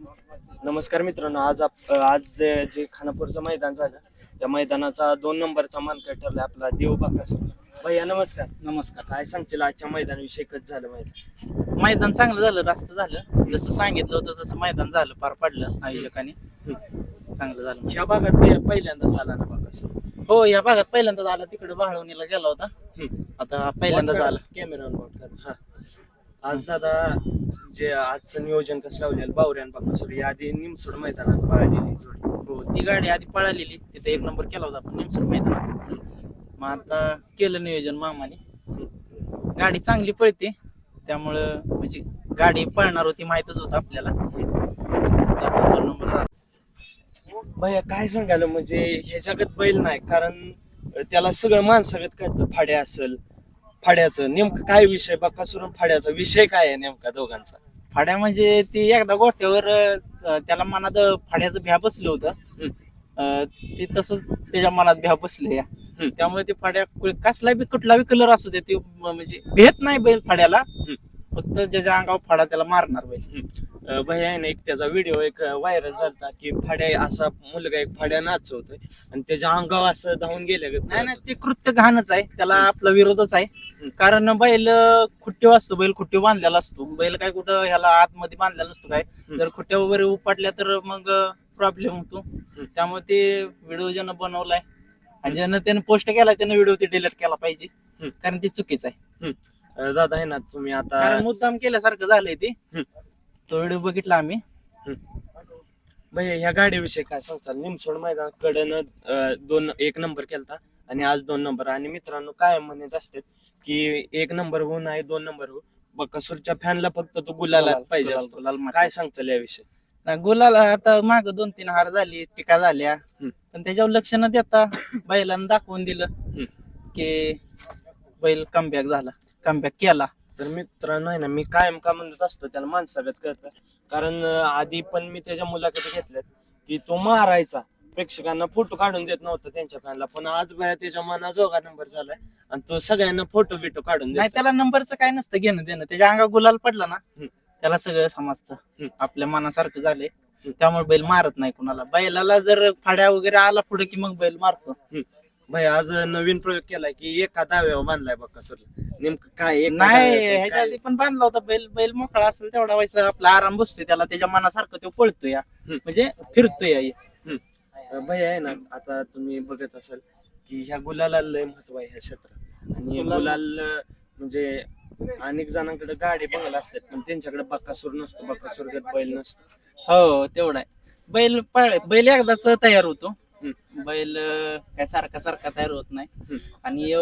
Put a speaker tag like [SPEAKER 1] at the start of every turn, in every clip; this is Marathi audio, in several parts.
[SPEAKER 1] नमस्कार मित्रांनो आज आप आज जे जे खानापूरचं मैदान झालं त्या मैदानाचा दोन नंबरचा मानकर ठरला आपला देव बाकासूर. भैया नमस्कार.
[SPEAKER 2] नमस्कार.
[SPEAKER 1] काय सांगतील आजच्या मैदानाविषयी कसं झालं मैदान?
[SPEAKER 2] मैदान चांगलं झालं रास्त झालं. जसं सांगितलं होतं तसं मैदान झालं पार पडलं आयोजकांनी. चांगलं झालं.
[SPEAKER 1] ह्या भागात ते पहिल्यांदाच आला ना बाकासूर?
[SPEAKER 2] हो या भागात पहिल्यांदाच आला. तिकडे बाळवणीला गेला होता. आता पहिल्यांदाच आला.
[SPEAKER 1] कॅमेरा हा. आज दादा जे आजचं नियोजन कसं लावलेलं बावऱ्यान बाकासूर या आधी निमसोड मैदानात पाहिलेली जोडी.
[SPEAKER 2] हो ती गाडी आधी पळालेली तिथे एक नंबर केला होता आपण निमसर मैदानात. मग आता केलं नियोजन मामाने. गाडी चांगली पळते त्यामुळं म्हणजे गाडी पळणार होती माहीतच होतं आपल्याला. आता दोन नंबर झाला.
[SPEAKER 1] भैया काय सांगायला म्हणजे ह्या जगात बैल नाही कारण त्याला सगळं माणसागत कळतं फाड्या असेल फाड्याचं? नेमकं काय विषय? बकासुरून फाड्याचा विषय काय आहे नेमका दोघांचा?
[SPEAKER 2] फाड्या म्हणजे ती एकदा गोट्यावर अं, त्याला मनात फाड्याचं भ्या बसलं होतं. अं, ते तसं त्याच्या मनात भ्या बसले या. त्यामुळे ते फाड्या कसला बी कुठला बी कलर असू दे ते म्हणजे भेट नाही बैल फाड्याला. फक्त ज्याच्या अंगावर फाडा त्याला मारणार बैल
[SPEAKER 1] अं, भैया आहे ना एक त्याचा व्हिडिओ एक व्हायरल झालता की फाड्या असा मुलगा एक फाड्या नाचवतोय आणि त्याच्या अंगावर असं धावून गेल्या
[SPEAKER 2] नाही नाही ते कृत्य घाणच आहे. त्याला आपला विरोधच आहे. कारण बैल खुट्टी असतो बैल खुट्टी बांधलेला असतो. बैल काय कुठं ह्याला आतमध्ये बांधलेला नसतो काय? जर खुट्ट्या वगैरे उपटल्या तर मग प्रॉब्लेम होतो. त्यामुळे ते व्हिडिओ ज्यानं बनवलाय. आणि ज्यानं त्यानं पोस्ट केला त्यानं व्हिडिओ ते डिलीट केला पाहिजे.
[SPEAKER 1] हम्म.
[SPEAKER 2] कारण ते चुकीचं आहे.
[SPEAKER 1] दादा आहे ना तुम्ही आता
[SPEAKER 2] कारण मुद्दाम केल्यासारखं झालंय ते.
[SPEAKER 1] हम्म.
[SPEAKER 2] तो व्हिडिओ बघितला आम्ही.
[SPEAKER 1] भैया ह्या गाडीविषयी काय सांगताल? निमसोड मैदान कडनं दोन एक नंबर केलता आणि आज दोन नंबर. आणि मित्रांनो काय म्हणत असतात की एक नंबर हो नाही दोन नंबर हो बकासूरच्या फॅनला फक्त तो गुलाला
[SPEAKER 2] गुलाल-
[SPEAKER 1] पाहिजे
[SPEAKER 2] गुलाल-
[SPEAKER 1] असतो.
[SPEAKER 2] गुलाल.
[SPEAKER 1] काय सांगताल याविषयी?
[SPEAKER 2] नाही, गुलाला आता माग दोन तीन हार झाली टीका झाल्या.
[SPEAKER 1] हम्म.
[SPEAKER 2] पण त्याच्यावर लक्ष न देता बैलांना दाखवून दिलं. की बैल कमबॅक झाला. कमबॅक केला.
[SPEAKER 1] तर मित्रांनो आहे ना मी कायम का म्हणत असतो त्याला माणसागत करतं कारण अं, आधी पण मी त्याच्या मुलाखती घेतल्यात की तो मारायचा. प्रेक्षकांना फोटो काढून देत नव्हता त्यांच्या फॅनला पण आज बाया त्याच्या मनाजोगा नंबर झालाय. आणि तो सगळ्यांना फोटो बिटो काढून
[SPEAKER 2] नाही
[SPEAKER 1] देत
[SPEAKER 2] त्याला नंबरचं काय नसतं घेणं देणं. त्याच्या अंगा गुलाल पडला ना
[SPEAKER 1] हम्म.
[SPEAKER 2] त्याला सगळं समजतं.
[SPEAKER 1] हम्म.
[SPEAKER 2] आपल्या मनासारखं झालंय. त्यामुळे बैल मारत नाही कुणाला. बैलाला जर फाड्या वगैरे आला पुढे की मग बैल मारतो.
[SPEAKER 1] भाई आज नवीन प्रयोग केलाय की एका दाव्यावर बांधलाय बघा सर नेमकं काय एका
[SPEAKER 2] नाही
[SPEAKER 1] दाव्याचं
[SPEAKER 2] ह्याच्या
[SPEAKER 1] काय?
[SPEAKER 2] आधी पण बांधला होता बैल बैल मोकळा असेल तेवढा व्हायचा आपला आराम बसतोय त्याला त्याच्या मनासारखं तो पळतोय या
[SPEAKER 1] हम्म.
[SPEAKER 2] म्हणजे फिरतोय या.
[SPEAKER 1] भाई आहे ना आता तुम्ही बघत असाल की ह्या गुलाला लय महत्त्व आहे ह्या क्षेत्रात आणि
[SPEAKER 2] गुलाल-
[SPEAKER 1] गुलाल म्हणजे अनेक जणांकडे गाडी बंगला असतात पण त्यांच्याकडे बक्कासूर नसतो बक्कासूर बैल नसतो
[SPEAKER 2] हो तेवढा आहे बैल पळ बैल एकदाच तयार होतो. बैल अं, काय सारखा सारखा तयार होत नाही. आणि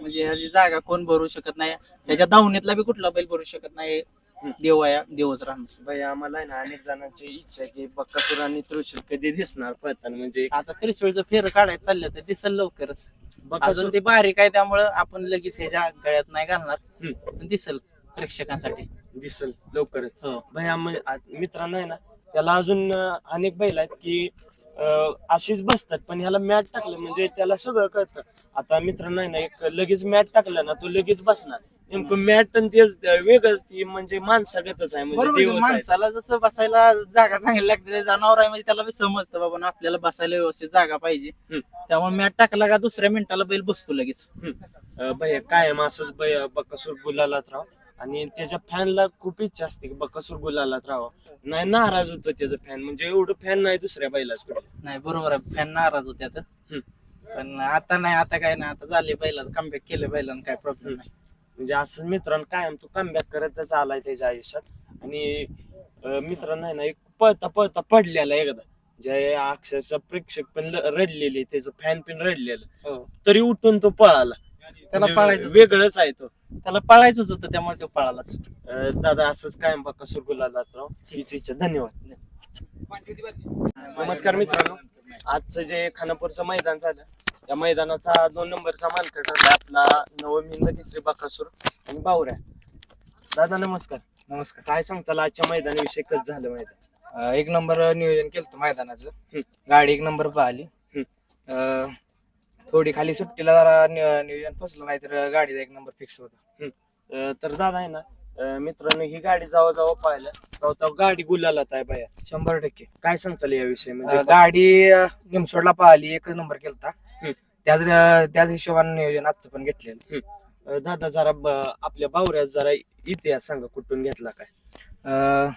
[SPEAKER 2] म्हणजे ह्याची जागा कोण भरू शकत नाही. ह्याच्या दावणीतला बी कुठला बैल भरू शकत नाही.
[SPEAKER 1] हम्म.
[SPEAKER 2] देव आहे देवच राहणार.
[SPEAKER 1] भाई आम्हाला आहे ना अनेक जणांची इच्छा आहे की बक्कासूर आणि त्रिशूल कधी दिसणार पळताना म्हणजे
[SPEAKER 2] आता त्रिशूळचं फेर काढायचं चाललं तर दिसल लवकरच.
[SPEAKER 1] बक्कासूर
[SPEAKER 2] अजून ते बारीक आहे त्यामुळं आपण लगेच ह्याच्या गळ्यात नाही घालणार.
[SPEAKER 1] हम्म.
[SPEAKER 2] पण दिसल प्रेक्षकांसाठी.
[SPEAKER 1] दिसल लवकरच.
[SPEAKER 2] हो.
[SPEAKER 1] भैया आ- मित्रांनो आहे ना त्याला अजून अं, अनेक बैल आहेत की अशीच बसतात पण ह्याला मॅट टाकलं म्हणजे त्याला सगळं कळतं आता मित्रांनो ना एक लगेच मॅट टाकलं ना तो लगेच बसणार नेमकं मॅट आणि तेच वेगळंच ती म्हणजे माणसागतच आहे म्हणजे
[SPEAKER 2] बरोबर आहे.
[SPEAKER 1] देवच आहे.
[SPEAKER 2] माणसाला जसं बसायला जागा चांगली लागते जनावर आहे म्हणजे त्याला बी समजतं बाबा ना आपल्याला बसायला व्यवस्थित जागा पाहिजे
[SPEAKER 1] हम्म.
[SPEAKER 2] त्यामुळे मॅट टाकला का दुसऱ्या मिनिटाला बैल बसतो लगेच
[SPEAKER 1] हम्म. अं, भैया कायम असंच बै बक्कासूर गुलालात राव आणि त्याच्या फॅनला खूप इच्छा असते की बक्कासूर गुलालात राहावं नाही नाराज होतो त्याचं फॅन म्हणजे एवढं फॅन नाही दुसऱ्या बैलाच
[SPEAKER 2] नाही बरोबर आहे. फॅन नाराज होते आता. पण आता नाही आता काय नाही. आता झाले बैलाचं कमबॅक केलं बैलानं काय प्रॉब्लेम नाही.
[SPEAKER 1] म्हणजे असं मित्रांनो कायम तो कमबॅक करतच आलाय त्याच्या आयुष्यात. आणि अं, मित्रांनो आहे ना एक पळता पळता पडलेला एकदा. जे अक्षरशः प्रेक्षक पण ल- रडलेले त्याचं फॅन पण रडलेलं.
[SPEAKER 2] हो.
[SPEAKER 1] तरी उठून तो पळाला.
[SPEAKER 2] त्याला
[SPEAKER 1] म्हणजे
[SPEAKER 2] पळायचं
[SPEAKER 1] वेगळंच आहे तो.
[SPEAKER 2] त्याला पळायचंच होतं त्यामुळे तो पळालाच.
[SPEAKER 1] अं, दादा असंच कायम बघा सुरगुलाला राव. हीच इच्छा. धन्यवाद. नमस्कार मित्रांनो. आजचं जे खानापूरचं मैदान झालं त्या मैदानाचा दोन नंबरचा मानकर ठरला आपला नवमिंद केसरी बाकासूर आणि बावऱ्या दादा नमस्कार.
[SPEAKER 3] नमस्कार.
[SPEAKER 1] काय सांगताल आजच्या मैदानाविषयी कसं झालं मैदान?
[SPEAKER 3] अं, एक नंबर नियोजन केलं मैदानाचं.
[SPEAKER 1] हम्म.
[SPEAKER 3] गाडी एक नंबर पाहिली. अं, थोडी खाली सुट्टीला जरा नि- नियोजन फसलं नाही तर गाडीचा एक नंबर फिक्स होता.
[SPEAKER 1] अं, तर दादा आहे ना अं, मित्रांनो ही गाडी जावा जावा पाहिलं. जाऊ जाऊ गाडी गुलालात आहे बाया.
[SPEAKER 3] शंभर टक्के.
[SPEAKER 1] काय सांगताल याविषयी?
[SPEAKER 3] अं,
[SPEAKER 1] म्हणजे
[SPEAKER 3] गाडी अं, निमसोडला पाहिली एकच नंबर केलता.
[SPEAKER 1] हम्म.
[SPEAKER 3] त्याच अं, त्याच हिशोबाने नियोजन आजचं पण घेतलेलं.
[SPEAKER 1] अं, दादा जरा ब- आपल्या बावऱ्यात जरा इतिहास सांगा कुठून घेतला काय?
[SPEAKER 3] अं,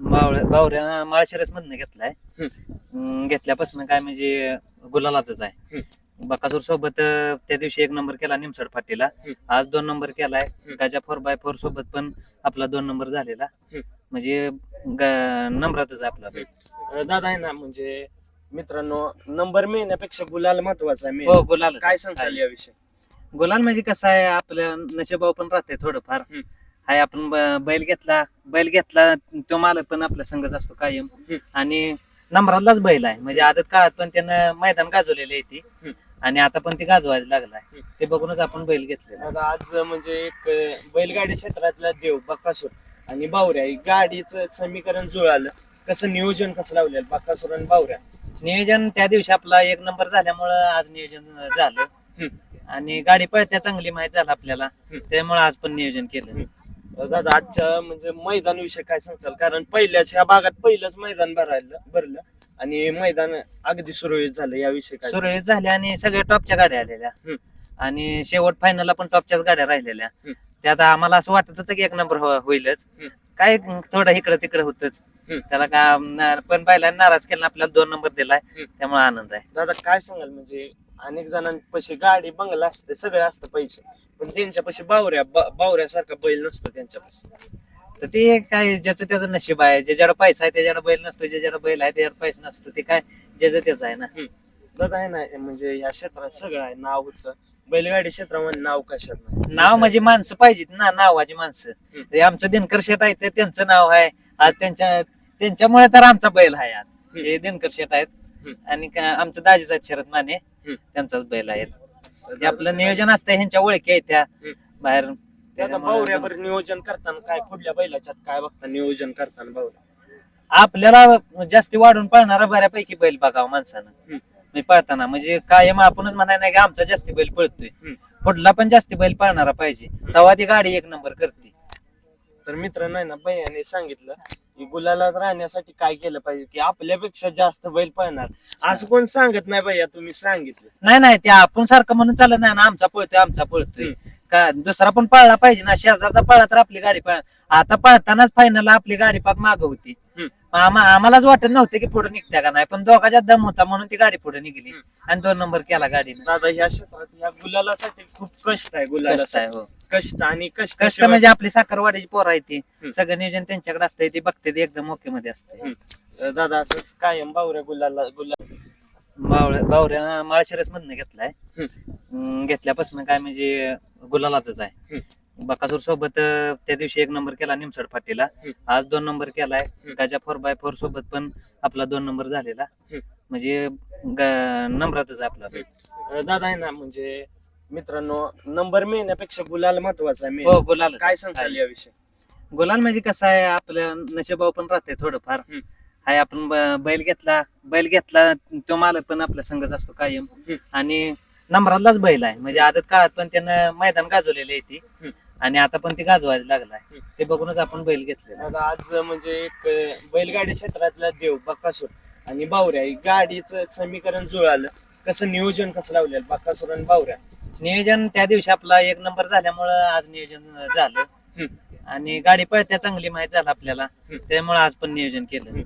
[SPEAKER 4] बावळ्या बावऱ्या माळशिरस मधनं घेतलाय.
[SPEAKER 1] हम्म.
[SPEAKER 4] अं, घेतल्यापासून काय म्हणजे गुलालातच आहे. बकासूर सोबत अं, त्या दिवशी एक नंबर केला निमसड फाटीला
[SPEAKER 1] हम्म.
[SPEAKER 4] आज दोन नंबर केलाय
[SPEAKER 1] हम्म.
[SPEAKER 4] गाजा फोर बाय फोर सोबत पण आपला दोन नंबर झालेला
[SPEAKER 1] हम्म.
[SPEAKER 4] म्हणजे ग- नंबरातच आहे आपला.
[SPEAKER 1] अं, दादा आहे ना म्हणजे मित्रांनो नंबर मिळण्यापेक्षा गुलाल महत्त्वाचा आहे
[SPEAKER 4] हो
[SPEAKER 1] main.
[SPEAKER 4] गुलाल
[SPEAKER 1] काय सांगताल याविषयी
[SPEAKER 4] गुलाल म्हणजे कसं आहे आपलं नशेबाव पण राहते थोडंफार
[SPEAKER 1] हम्म.
[SPEAKER 4] हाय आपण ब- बैल घेतला बैल घेतला तो मालक पण आपल्या संघच असतो कायम
[SPEAKER 1] हम्म.
[SPEAKER 4] आणि नंबरातलाच बैल आहे म्हणजे आदत काळात पण त्यानं मैदान गाजवलेलं आहे ती
[SPEAKER 1] हम्म.
[SPEAKER 4] आणि आता पण ती गाजवायला लागलाय. ते बघूनच आपण बैल घेतलेला.
[SPEAKER 1] दादा आज म्हणजे एक अं, बैलगाडी क्षेत्रातला देव बक्कासूर आणि बावऱ्या. ही गाडीचं समीकरण जुळालं. कसं नियोजन कसं लावलेलं? बक्कासूर आणि बावऱ्या.
[SPEAKER 4] नियोजन त्या दिवशी आपला एक नंबर झाल्यामुळं आज नियोजन झालं. आणि गाडी पळत्या चांगली माहीत झालं आपल्याला. त्यामुळे आज पण नियोजन केलं.
[SPEAKER 1] दादा आजच्या म्हणजे मैदान विषयी काय सांगताल? कारण पहिल्याच ह्या भागात पहिलंच मैदान भरायला भरलं. आणि मैदान अगदी सुरळीत झालं याविषयी काय
[SPEAKER 4] सुरळीत झाल्या आणि सगळ्या टॉपच्या गाड्या आलेल्या
[SPEAKER 1] हम्म.
[SPEAKER 4] आणि शेवट फायनलला पण टॉपच्याच गाड्या राहिलेल्या
[SPEAKER 1] हम्म.
[SPEAKER 4] त्यात आम्हाला असं वाटत होतं की एक नंबर होईलच
[SPEAKER 1] हम्म.
[SPEAKER 4] काय थोडं इकडं तिकडं होतच
[SPEAKER 1] हम्म.
[SPEAKER 4] त्याला का न- पण पाहिला नाराज केला आपल्याला दोन नंबर दिलाय
[SPEAKER 1] हम्म.
[SPEAKER 4] त्यामुळे आनंद आहे
[SPEAKER 1] दादा काय सांगाल म्हणजे अनेक जणांपाशी गाडी बंगला असते सगळे असतं पैसे पण त्यांच्यापाशी बावऱ्या ब- बावऱ्यासारखा बैल नसतो त्यांच्यापाशी
[SPEAKER 4] तर ते काय ज्याचं त्याचं नशीब आहे. ज्याच्याकडे पैसा आहे त्याच्याकडे बैल नसतो ज्याच्याकडे बैल आहे त्याच्याकडे पैसा नसतो ते काय ज्याचं त्याचं आहे ना.
[SPEAKER 1] दादा आहे ना म्हणजे या क्षेत्रात सगळं आहे. नाव होतं. बैलगाडी क्षेत्रामध्ये नाव कशात नाही.
[SPEAKER 4] नाव म्हणजे माणसं पाहिजेत ना नावाची माणसं.
[SPEAKER 1] हम्म.
[SPEAKER 4] आमचं दिनकर शेट आहे ते त्यांचं नाव आहे. आज त्यांच्या त्यांच्यामुळे तर आमचा बैल आहे आज. हे दिनकर शेट आहेत.
[SPEAKER 1] हम्म.
[SPEAKER 4] आणि का- आमचं दाजीच आहेत शरद माने
[SPEAKER 1] हम्म.
[SPEAKER 4] त्यांचाच बैल आहेत. ते आपलं नियोजन असतं ह्यांच्या ओळखी आहेत त्या.
[SPEAKER 1] हम्म.
[SPEAKER 4] बाहेर
[SPEAKER 1] बावऱ्यावर नियोजन करताना काय पुढल्या बैलाच्यात काय बघता नियोजन करताना बावऱ्या.
[SPEAKER 4] आपल्याला जास्ती वाढून पळणारा बऱ्यापैकी बैल बघावं माणसानं.
[SPEAKER 1] हम्म.
[SPEAKER 4] म्हणजे पळताना. म्हणजे कायम आपणच म्हणाय नाही की आमचा जास्ती बैल पळतोय.
[SPEAKER 1] हम्म.
[SPEAKER 4] पुढला पण जास्ती बैल पळणारा पाहिजे. तेव्हा ती गाडी एक नंबर करते.
[SPEAKER 1] तर मित्र नाही ना भैयाने सांगितलं की गुलालात राहण्यासाठी काय केलं पाहिजे की आपल्यापेक्षा जास्त बैल पळणार. असं कोण सांगत नाही भैया तुम्ही सांगितलं.
[SPEAKER 4] नाही नाही ते आपण सारखं म्हणून चालत नाही ना आमचा पळतोय आमचा पळतोय. का दुसरा पण पळला पाहिजे ना. शेजारचा पळला तर आपली गाडी पळ. आता पळतानाच फायनल आपली गाडी पाक माग होती. आम्हालाच वाटत नव्हतं की पुढे निघत्या का नाही. पण दोघाच्या दम होता म्हणून ती गाडी पुढे निघली. आणि दोन नंबर केला गाडीनं.
[SPEAKER 1] दादा ह्या क्षेत्रात ह्या गुलालासाठी खूप कष्ट आहे
[SPEAKER 4] कष्ट
[SPEAKER 1] गुलाला
[SPEAKER 4] हो.
[SPEAKER 1] कष्ट आणि कष्ट
[SPEAKER 4] कष्ट म्हणजे आपली साखरवाडीची पोर आहे ती. सगळं नियोजन त्यांच्याकडे असतंय. ती बघते ती एकदम ओके मध्ये असते.
[SPEAKER 1] दादा असंच कायम बावऱ्या गुलाला गुलाल
[SPEAKER 4] बावळ्या बावऱ्या माळशिरस मधनं घेतलाय.
[SPEAKER 1] हम्म.
[SPEAKER 4] अं, घेतल्यापासून काय म्हणजे गुलालातच आहे बकासूर सोबत त्या दिवशी एक नंबर केला निमसड फाटीला. आज दोन नंबर केलाय. गाजा फोर बाय फोर सोबत पण आपला दोन नंबर झालेला. म्हणजे नंबरातच आहे आपला
[SPEAKER 1] दादा आहे ना म्हणजे मित्रांनो नंबर मिळण्यापेक्षा गुलाल महत्त्वाचा आहे.
[SPEAKER 4] हो गुलाल
[SPEAKER 1] काय सांगताल याविषयी
[SPEAKER 4] गुलाल म्हणजे कसं आहे आपलं नशेबाव पण राहते थोडंफार. हाय आपण बैल घेतला बैल घेतला तो मालक पण आपल्या संघच असतो कायम. आणि नंबरातलाच बैल आहे. म्हणजे आदत काळात पण त्यानं मैदान गाजवलेलं आहे ती. आणि आता पण ती गाजवायला लागलाय. ते बघूनच आपण बैल घेतलेला
[SPEAKER 1] दादा आज म्हणजे एक अं, बैलगाडी क्षेत्रातला देव बक्कासूर आणि बावऱ्या. ही गाडीचं समीकरण जुळालं. कसं नियोजन कसं लावलेलं? बक्कासूर आणि बावऱ्या.
[SPEAKER 4] नियोजन त्या दिवशी आपला एक नंबर झाल्यामुळं आज नियोजन झालं. आणि गाडी पळत्या चांगली माहीत झालं आपल्याला. त्यामुळे आज पण नियोजन केलं.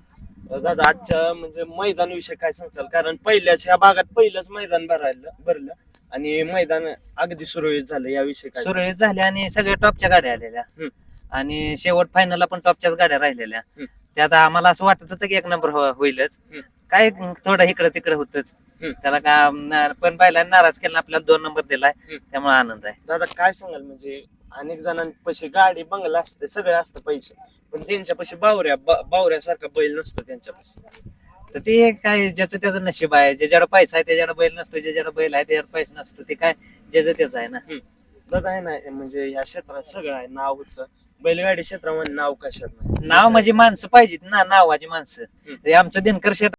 [SPEAKER 1] दादा आजच्या म्हणजे मैदान विषयी काय सांगताल कारण पहिल्याच ह्या भागात पहिलंच मैदान भरायला भरलं आणि मैदान अगदी सुरळीत झालं याविषयी काय
[SPEAKER 4] सुरळीत झाल्या आणि सगळ्या टॉपच्या गाड्या आलेल्या
[SPEAKER 1] हम्म.
[SPEAKER 4] आणि शेवट फायनलला पण टॉपच्याच गाड्या राहिलेल्या
[SPEAKER 1] हम्म.
[SPEAKER 4] त्यात आम्हाला असं वाटत होतं की एक नंबर होईलच
[SPEAKER 1] हम्म.
[SPEAKER 4] काय थोडं इकडं तिकडं होतच
[SPEAKER 1] हम्म.
[SPEAKER 4] त्याला का न- पण पाहिला नाराज केला आपल्याला दोन नंबर दिलाय
[SPEAKER 1] हम्म.
[SPEAKER 4] त्यामुळे आनंद आहे
[SPEAKER 1] दादा काय सांगाल म्हणजे अनेक जणांपाशी गाडी बंगला असते सगळे असतं पैसे पण त्यांच्यापाशी बावऱ्या बावऱ्यासारखा बैल नसतो त्यांच्यापाशी.
[SPEAKER 4] तर ते काय ज्याचं त्याचं नशीब आहे ज्याच्याकडे पैसा आहे त्याच्याकडे बैल नसतो ज्याच्याकडे बैल आहे त्याच्याकडे पैसा नसतो ते काय ज्याचं त्याचं आहे ना.
[SPEAKER 1] दादा आहे ना म्हणजे या क्षेत्रात सगळं आहे नाव होतं. बैलगाडी क्षेत्रामध्ये नाव कशात नाही?
[SPEAKER 4] नाव म्हणजे माणसं पाहिजेत ना नावाची माणसं. आमचं दिनकर शेट